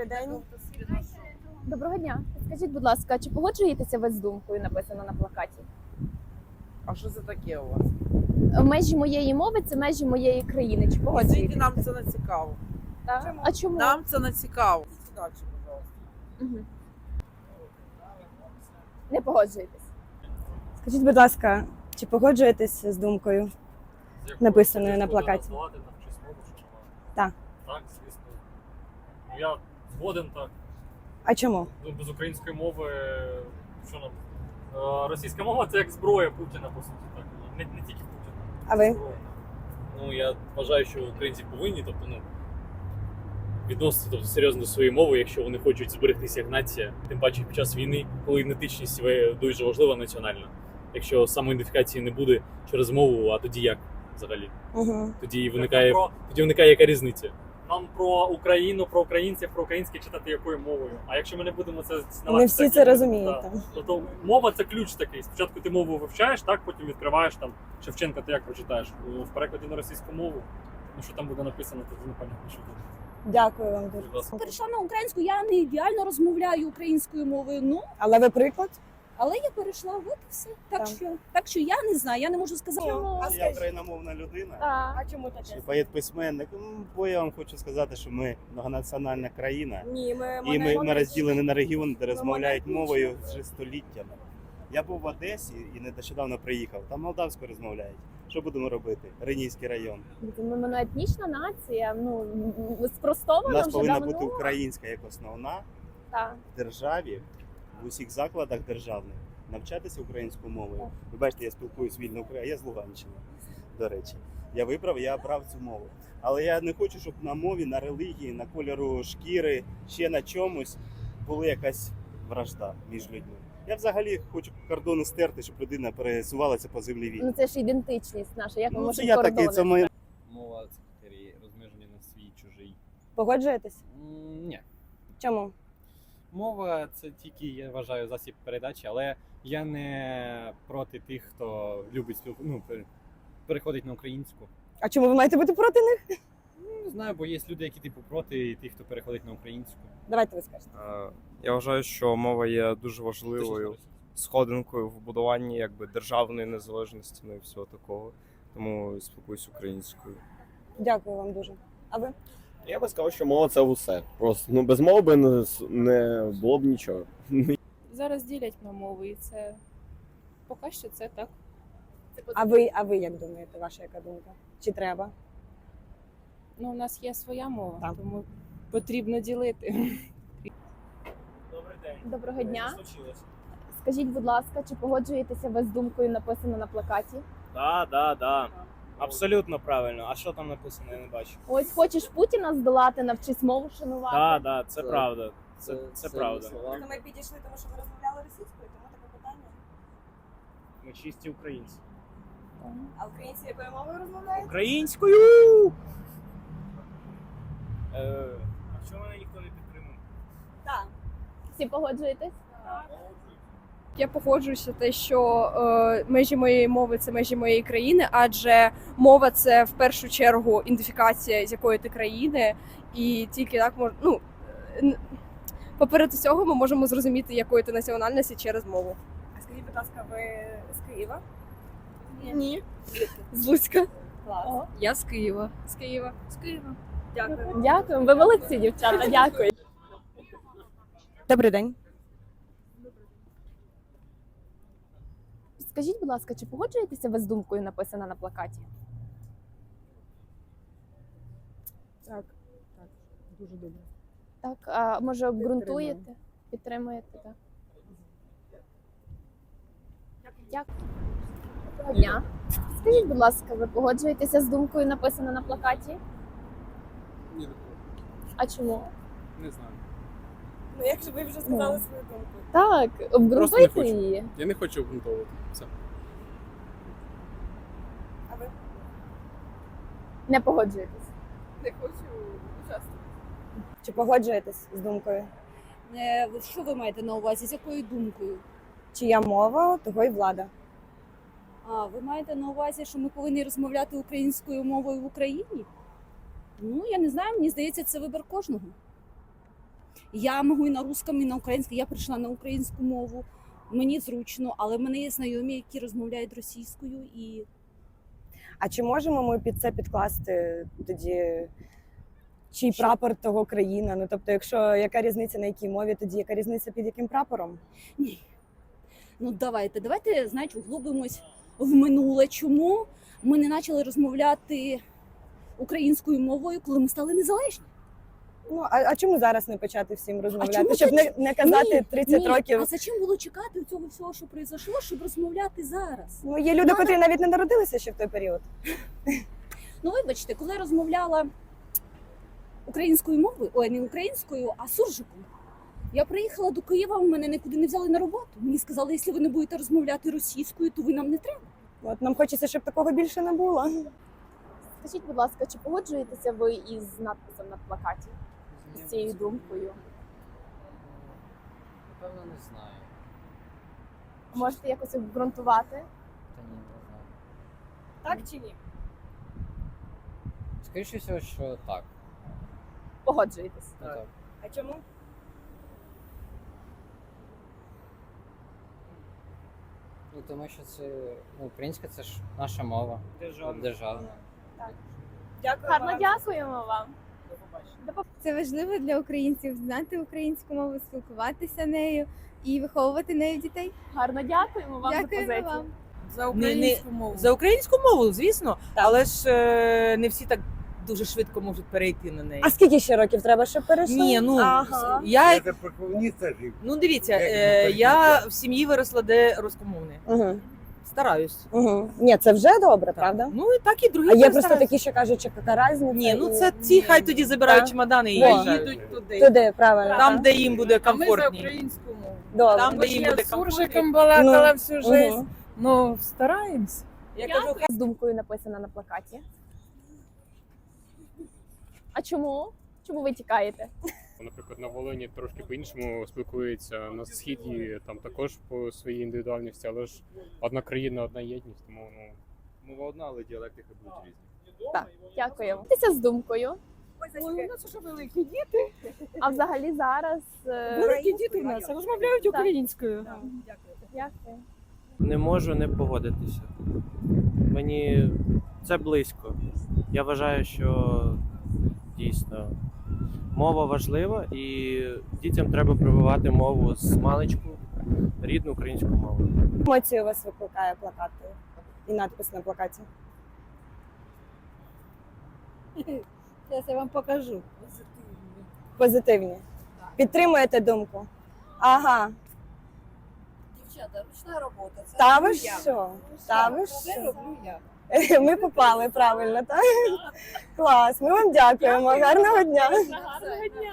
Добрий день. Доброго дня. Скажіть, будь ласка, чи погоджуєтеся ви з думкою, написано на плакаті? А що це таке у вас? Межі моєї мови це межі моєї країни. Чи Звідти погоджуєтеся? нам це не цікаво. Так? А чому? Нам це не цікаво. Далі, пожалуйста. Мгм. Не погоджуєтесь. Скажіть, будь ласка, чи погоджуєтесь з думкою? Написаною на плакаті. Так. Так, звісно. Ну, я згоден так. А чому? Ну, без української мови, що нам? Е, Російська мова це як зброя Путіна, по суті. Так. Не, не тільки Путіна. А ви? Зброя. Ну, я вважаю, що українці повинні, тобто, ну, відноситися тобто, серйозно до своєї мови, якщо вони хочуть зберегтися як нація, тим паче під час війни, коли ідентичність дуже важлива національна. Якщо самоідентифікації не буде через мову, а тоді як взагалі? Угу. Тоді виникає, тоді виникає яка різниця? Нам про Україну, про українців, про українське читати якою мовою. А якщо ми не будемо це Не всі так, це розуміють. Тобто мова це ключ такий. Спочатку ти мову вивчаєш, так потім відкриваєш там Шевченка, ти як прочитаєш в перекладі на російську мову. Ну що там буде написано, то непонятно, що буде. Дякую вам дуже. Перейшла на українську, я не ідеально розмовляю українською мовою. Ну Але ви приклад? Але я перейшла, от і все. Так, Так. що так що я не знаю, я не можу сказати. Я україномовна людина. А чому таке? Чи поет-письменник. Ну, Бо я вам хочу сказати, що ми многонаціональна країна, Ні, ми і ми, ми розділені на регіони, де розмовляють мовою вже століттями. Я був в Одесі і нещодавно приїхав. Там молдавською розмовляють. Що будемо робити? Ренійський район. Ми моноетнічна нація. Ну У спростовано нас вже повинна давно. бути українська як основна Так. в державі, в усіх закладах державних навчатися українською мовою. Ви бачите, я спілкуюсь вільно українською, я з Луганщини, до речі. Я вибрав, я обрав цю мову. Але я не хочу, щоб на мові, на релігії, на кольору шкіри, ще на чомусь була якась вражда між людьми. Я взагалі хочу кордони стерти, щоб людина пересувалася по землі вільно. Ну це ж ідентичність наша. Як ми Ну, це можемо я кордони? такий, це моє Мова це розмеження на свій чужий. Погоджуєтесь? М, Ні. Чому? Мова це тільки, я вважаю, засіб передачі, але я не проти тих, хто любить спілку... ну, пере- переходить на українську. А чому ви маєте бути проти них? Ну, Не знаю, бо є люди, які типу проти і тих, хто переходить на українську. Давайте ви скажете. Е, Я вважаю, що мова є дуже важливою сходинкою в будуванні якби державної незалежності, ну і всього такого. Тому спілкуюсь українською. Дякую вам дуже. А ви? Я би сказав, що мова це усе. Просто ну без мови би не, не було б нічого. Зараз ділять на мови, і це поки що це так. А ви, а ви як думаєте, ваша яка думка? Чи треба? Ну, у нас є своя мова, Так. тому потрібно ділити. Добрий день. Доброго дня. Случилось? Скажіть, будь ласка, чи погоджуєтеся ви з думкою, написано на плакаті? Да, да, да. Абсолютно правильно. А що там написано, я не бачу. Ось хочеш Путіна здолати, навчись мову шанувати. Да, да, це Це- правда. Це, це правда. Ми підійшли, тому що ви розмовляли російською, тому таке питання. Ми чисті українці. А українці якою мовою розмовляють? Українською! Е, а чому мене ніхто не підтримує? Так. Всі погоджуєтесь? Я погоджуюся те, що е, межі моєї мови це межі моєї країни, адже мова це в першу чергу ідентифікація з якої ти країни, і тільки так мож... ну, е, поперед усього ми можемо зрозуміти, якої ти національності через мову. А скажіть, будь ласка, ви з Києва? Ні. З Луцька. Клас. Я з Києва. З Києва. З Києва. Дякую. Дякую. Ви молодці, дівчата. Дякую. Добрий день. Скажіть, будь ласка, чи погоджуєтеся ви з думкою, написана на плакаті? Так, так, дуже добре. Так, а може обґрунтуєте? Підтримуєте, так? Дякую. Доброго дня. Скажіть, будь ласка, ви погоджуєтеся з думкою, написана на плакаті? Ні, А чому? не знаю. Ну, якщо ви вже сказали свою думку. Так, Просто не обґрунтуйте хочу. її. Я не хочу обґрунтовувати. Все. А ви? Не погоджуєтесь. Не хочу участвувати. Чи погоджуєтесь з думкою? Е, Що ви маєте на увазі? З якою думкою? Чия мова, того й влада. А ви маєте на увазі, що ми повинні розмовляти українською мовою в Україні? Ну я не знаю, мені здається, це вибір кожного. Я можу і на русском, і на українському. Я прийшла на українську мову. Мені зручно, але в мене є знайомі, які розмовляють російською і А чи можемо ми під це підкласти тоді чий прапор того країна? Ну тобто, якщо яка різниця на якій мові, тоді яка різниця під яким прапором? Ні. Ну давайте, давайте, знаєте, углубимось в минуле. Чому ми не почали розмовляти українською мовою, коли ми стали незалежні? Ну а, а чому зараз не почати всім розмовляти? чому щоб це не, не казати Ні, 30 ні. років. А зачем було чекати цього всього, що пройшло, щоб розмовляти зараз? Ну є люди, Надо- котрі навіть не народилися ще в той період. Ну, вибачте, коли я розмовляла українською мовою, ой, не українською, а суржиком. Я приїхала до Києва, мене нікуди не взяли на роботу. Мені сказали, якщо ви не будете розмовляти російською, то ви нам не треба. От нам хочеться, щоб такого більше не було. Скажіть, будь ласка, чи погоджуєтеся ви із надписом на плакаті? З цією думкою? Напевно, не знаю. Можете якось обґрунтувати? Та ні, не знаю. Так чи ні? Скоріше всього, що так. Погоджуєтесь? Ну, так. А чому? Ну, тому що це ну, українська це ж наша мова. Державна. Дякую. Гарно дякуємо вам. Це важливо для українців знати українську мову, спілкуватися нею і виховувати нею дітей. Гарно дякуємо вам за позицію. вам. За українську мову. За українську мову, звісно, але ж е, не всі так дуже швидко можуть перейти на неї. А скільки ще років треба, щоб перейшли? Ні, ну ага. я це проклоніться жив. ну дивіться, Як е, я в сім'ї виросла, де рускомовне. Угу. Стараюсь. Угу. Ні, це вже добре, правда? Ну і так і другі. А є просто такі, що кажуть, що яка різниця. Ні, ну і- це ці хай тоді забирають Так. чемодани і Во. їдуть туди. туди, правильно. Там, так. де їм буде комфортніше. українську мову. Добре. Там, де їм буде суржиком комфортніше. балакала Ну, всю мгм. жизнь. Ну, стараємось. Я кажу, З думкою написана на плакаті. А чому? Чому ви тікаєте? Наприклад, на Волині трошки по-іншому спілкуються, на східі там також по своїй індивідуальності, але ж одна країна, одна єдність, тому ну Мова одна, але діалектики будуть різні. Так, дякуємо. Тися з думкою. у нас вже великі діти. А взагалі зараз. е, Великі діти в нас розмовляють Так. українською. Дякую. Не можу не погодитися. Мені це близько. Я вважаю, що дійсно мова важлива і дітям треба прививати мову з маличку, рідну українську мову. Емоції у вас викликає плакати і надпис на плакаті. Зараз я вам покажу. Позитивні. Позитивні. Підтримуєте думку? Ага. Дівчата, ручна робота. Це Та роблю ви я. що? Та ви Це що? роблю я. Ми попали правильно, так? Клас. Ми вам дякуємо. Гарного дня. Гарного дня.